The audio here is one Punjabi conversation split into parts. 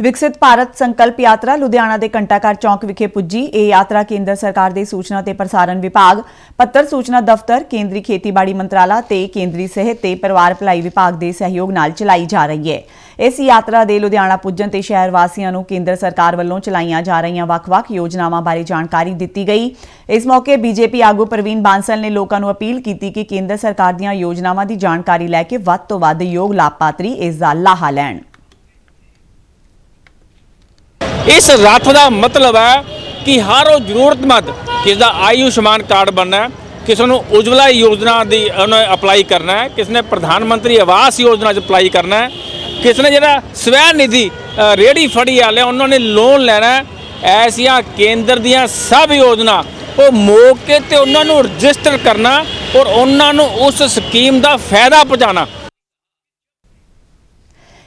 ਵਿਕਸਿਤ ਭਾਰਤ ਸੰਕਲਪ ਯਾਤਰਾ ਲੁਧਿਆਣਾ ਦੇ ਘੰਟਾਘਰ ਚੌਂਕ ਵਿਖੇ ਪੁੱਜੀ। ਇਹ ਯਾਤਰਾ ਕੇਂਦਰ ਸਰਕਾਰ ਦੇ ਸੂਚਨਾ ਤੇ ਪ੍ਰਸਾਰਣ ਵਿਭਾਗ, ਪੱਤਰ ਸੂਚਨਾ ਦਫ਼ਤਰ, ਕੇਂਦਰੀ ਖੇਤੀਬਾੜੀ ਮੰਤਰਾਲਾ ਤੇ ਕੇਂਦਰੀ ਸਿਹਤ ਤੇ ਪਰਿਵਾਰ ਭਲਾਈ ਵਿਭਾਗ ਦੇ ਸਹਿਯੋਗ ਨਾਲ ਚਲਾਈ ਜਾ ਰਹੀ ਹੈ। ਇਸ ਯਾਤਰਾ ਦੇ ਲੁਧਿਆਣਾ ਪੁੱਜਣ ਤੇ ਸ਼ਹਿਰ ਵਾਸੀਆਂ ਨੂੰ ਕੇਂਦਰ ਸਰਕਾਰ ਵੱਲੋਂ ਚਲਾਈਆਂ ਜਾ ਰਹੀਆਂ ਵੱਖ-ਵੱਖ ਯੋਜਨਾਵਾਂ ਬਾਰੇ ਜਾਣਕਾਰੀ ਦਿੱਤੀ ਗਈ। ਇਸ ਮੌਕੇ ਬੀਜੇਪੀ ਆਗੂ ਪ੍ਰਵੀਨ ਬਾਂਸਲ ਨੇ ਲੋਕਾਂ ਨੂੰ ਅਪੀਲ ਕੀਤੀ ਕਿ ਕੇਂਦਰ ਸਰਕਾਰ ਦੀਆਂ ਯੋਜਨਾਵਾਂ ਦੀ ਜਾਣਕਾਰੀ ਲੈ ਕੇ ਵੱਧ ਤੋਂ ਵੱਧ ਯੋਗ ਲਾਭਪਾਤਰੀ ਇਸ ਦਾ ਲਾਹਾ ਲੈਣ। ਇਸ ਰੱਥ ਦਾ ਮਤਲਬ ਹੈ ਕਿ ਹਰ ਉਹ ਜ਼ਰੂਰਤਮੰਦ ਕਿਸ ਦਾ ਆਯੁਸ਼ਮਾਨ ਕਾਰਡ ਬਣਨਾ ਹੈ ਕਿਸੇ ਨੂੰ ਉਜਵਲਾ ਯੋਜਨਾ ਦੀ ਉਹਨੇ ਅਪਲਾਈ ਕਰਨਾ ਹੈ ਕਿਸ ਨੇ ਪ੍ਰਧਾਨ ਮੰਤਰੀ ਆਵਾਸ ਯੋਜਨਾ 'ਚ ਅਪਲਾਈ ਕਰਨਾ ਹੈ ਕਿਸ ਨੇ ਜਿਹੜਾ ਸਵੈ ਨਿਧੀ ਅ, ਰੇਹੜੀ ਫੜੀ ਵਾਲੇ ਉਹਨਾਂ ਨੇ ਲੋਨ ਲੈਣਾ ਐਸੀਆਂ ਕੇਂਦਰ ਦੀਆਂ ਸਭ ਯੋਜਨਾ ਉਹ ਮੌਕੇ ਤੇ ਉਹਨਾਂ ਨੂੰ ਰਜਿਸਟਰ ਕਰਨਾ ਔਰ ਉਹਨਾਂ ਨੂੰ ਉਸ ਸਕੀਮ ਦਾ ਫਾਇਦਾ ਪਹੁੰਚਾਉਣਾ।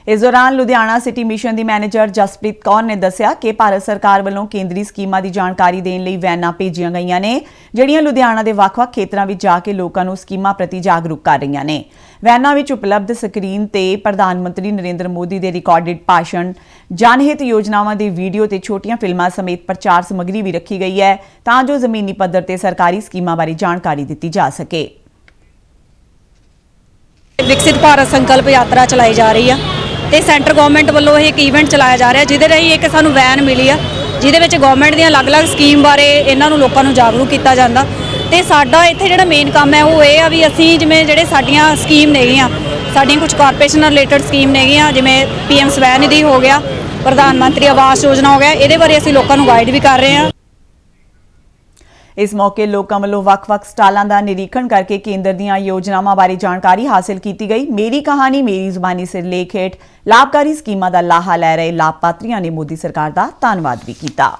ਇਸ ਦੌਰਾਨ ਲੁਧਿਆਣਾ ਸਿਟੀ ਮਿਸ਼ਨ ਦੀ ਮੈਨੇਜਰ ਜਸਪ੍ਰੀਤ ਕੌਰ ਨੇ ਦੱਸਿਆ ਕਿ ਭਾਰਤ ਸਰਕਾਰ ਵੱਲੋਂ ਕੇਂਦਰੀ ਸਕੀਮਾਂ ਦੀ ਜਾਣਕਾਰੀ ਦੇਣ ਲਈ ਵੈਨਾਂ ਭੇਜੀਆਂ ਗਈਆਂ ਨੇ, ਜਿਹੜੀਆਂ ਲੁਧਿਆਣਾ ਦੇ ਵੱਖ-ਵੱਖ ਖੇਤਰਾਂ ਵਿੱਚ ਜਾ ਕੇ ਲੋਕਾਂ ਨੂੰ ਸਕੀਮਾਂ ਪ੍ਰਤੀ ਜਾਗਰੂਕ ਕਰ ਰਹੀਆਂ ਨੇ। ਵੈਨਾਂ ਵਿੱਚ ਉਪਲਬਧ ਸਕਰੀਨ ਤੇ ਪ੍ਰਧਾਨ ਮੰਤਰੀ ਨਰਿੰਦਰ ਮੋਦੀ ਦੇ ਰਿਕਾਰਡਡ ਭਾਸ਼ਣ, ਜਨਹਿਤ ਯੋਜਨਾਵਾਂ ਦੀ ਵੀਡੀਓ ਤੇ ਛੋਟੀਆਂ ਫਿਲਮਾਂ ਸਮੇਤ ਪ੍ਰਚਾਰ ਸਮੱਗਰੀ ਵੀ ਰੱਖੀ ਗਈ ਹੈ, ਤਾਂ ਜੋ ਜ਼ਮੀਨੀ ਪੱਧਰ ਤੇ ਸਰਕਾਰੀ ਸਕੀਮਾਂ ਬਾਰੇ ਜਾਣਕਾਰੀ ਦਿੱਤੀ ਜਾ ਸਕੇ। ਵਿਕਸਿਤ ਭਾਰਤ ਸੰਕਲਪ ਯਾਤਰਾ ਚਲਾਈ ਜਾ ਰਹੀ ਆ। ਤੇ ਸੈਂਟਰ ਗਵਰਨਮੈਂਟ ਵੱਲੋਂ ਇਹ ਇੱਕ ਇਵੈਂਟ ਚਲਾਇਆ ਜਾ ਰਿਹਾ, ਜਿਹਦੇ ਰਾਹੀਂ ਇੱਕ ਸਾਨੂੰ ਵੈਨ ਮਿਲੀ ਆ, ਜਿਹਦੇ ਵਿੱਚ ਗਵਰਨਮੈਂਟ ਦੀਆਂ ਅਲੱਗ-ਅਲੱਗ ਸਕੀਮ ਬਾਰੇ ਇਹਨਾਂ ਨੂੰ ਲੋਕਾਂ ਨੂੰ ਜਾਗਰੂਕ ਕੀਤਾ ਜਾਂਦਾ। ਤੇ ਸਾਡਾ ਇੱਥੇ ਜਿਹੜਾ ਮੇਨ ਕੰਮ ਹੈ, ਉਹ ਇਹ ਆ ਵੀ ਅਸੀਂ ਜਿਵੇਂ ਜਿਹੜੇ ਸਾਡੀਆਂ ਸਕੀਮ ਨੇਗੀਆਂ, ਸਾਡੀਆਂ ਕੁਝ ਕਾਰਪੋਰੇਸ਼ਨ ਨਾਲ ਰਿਲੇਟਡ ਸਕੀਮ ਨੇਗੀਆਂ, ਜਿਵੇਂ ਪੀਐਮ ਸਵੈ ਨਿਧੀ ਹੋ ਗਿਆ, ਪ੍ਰਧਾਨ ਮੰਤਰੀ ਆਵਾਸ ਯੋਜਨਾ ਹੋ ਗਿਆ, ਇਹਦੇ ਬਾਰੇ ਅਸੀਂ ਲੋਕਾਂ ਨੂੰ ਗਾਈਡ ਵੀ ਕਰ ਰਹੇ ਹਾਂ। ਇਸ ਮੌਕੇ ਲੋਕਾਂ ਵੱਲੋਂ ਵੱਖ-ਵੱਖ ਸਟਾਲਾਂ ਦਾ ਨਿਰੀਖਣ ਕਰਕੇ ਕੇਂਦਰ ਦੀਆਂ ਯੋਜਨਾਵਾਂ ਬਾਰੇ ਜਾਣਕਾਰੀ ਹਾਸਲ ਕੀਤੀ ਗਈ। ਮੇਰੀ ਕਹਾਣੀ, ਮੇਰੀ ਜ਼ੁਬਾਨੀ ਸਿਰਲੇਖ ਹੇਠ ਲਾਭਕਾਰੀ ਸਕੀਮਾਂ ਦਾ ਲਾਹਾ ਲੈ ਰਹੇ ਲਾਭਪਾਤਰੀਆਂ ਨੇ ਮੋਦੀ ਸਰਕਾਰ ਦਾ ਧੰਨਵਾਦ ਵੀ ਕੀਤਾ।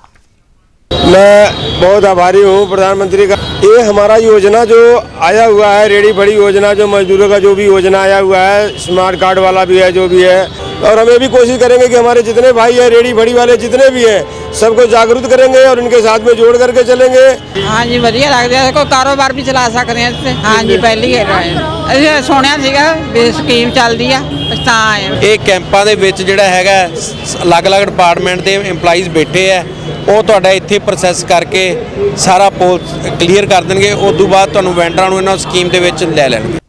मैं बहुत आभारी हूँ प्रधानमंत्री का ये हमारा योजना जो आया हुआ है रेडी बड़ी योजना जो मजदूरों का जो भी योजना आया हुआ है स्मार्ट कार्ड वाला भी है जो भी है और हम ये भी कोशिश करेंगे कि हमारे जितने भाई हैं रेडी बड़ी वाले जितने भी हैं सबको जागरूक करेंगे और इनके साथ में जोड़ करके चलेंगे ਹਾਂਜੀ ਵਧੀਆ ਲੱਗਦਾ ਹੈ ਕੋਈ ਕਾਰੋਬਾਰ ਵੀ ਚਲਾ ਸਕਦੇ ਆ ਇੱਥੇ ਹਾਂਜੀ ਪਹਿਲੀ ਹੈ ਅਸੀਂ ਸੁਣਿਆ ਸੀਗਾ ਵੀ ਸਕੀਮ ਚੱਲਦੀ ਆ ਅਸੀਂ ਤਾਂ ਆਏ ਹਾਂ। ਇਹ ਕੈਂਪਾਂ ਦੇ ਵਿੱਚ ਜਿਹੜਾ ਹੈਗਾ ਸ- ਅਲੱਗ-ਅਲੱਗ ਡਿਪਾਰਟਮੈਂਟ ਦੇ EMPLOYEES ਬੈਠੇ ਆ ਉਹ ਤੁਹਾਡਾ ਇੱਥੇ ਪ੍ਰੋਸੈਸ ਕਰਕੇ ਸਾਰਾ ਪੋਲ ਕਲੀਅਰ ਕਰ ਦੇਣਗੇ, ਉਸ ਤੋਂ ਬਾਅਦ ਤੁਹਾਨੂੰ ਵੈਂਡਰਾਂ ਨੂੰ ਇਹਨਾਂ ਸਕੀਮ ਦੇ ਵਿੱਚ ਲੈ ਲੈਣਗੇ।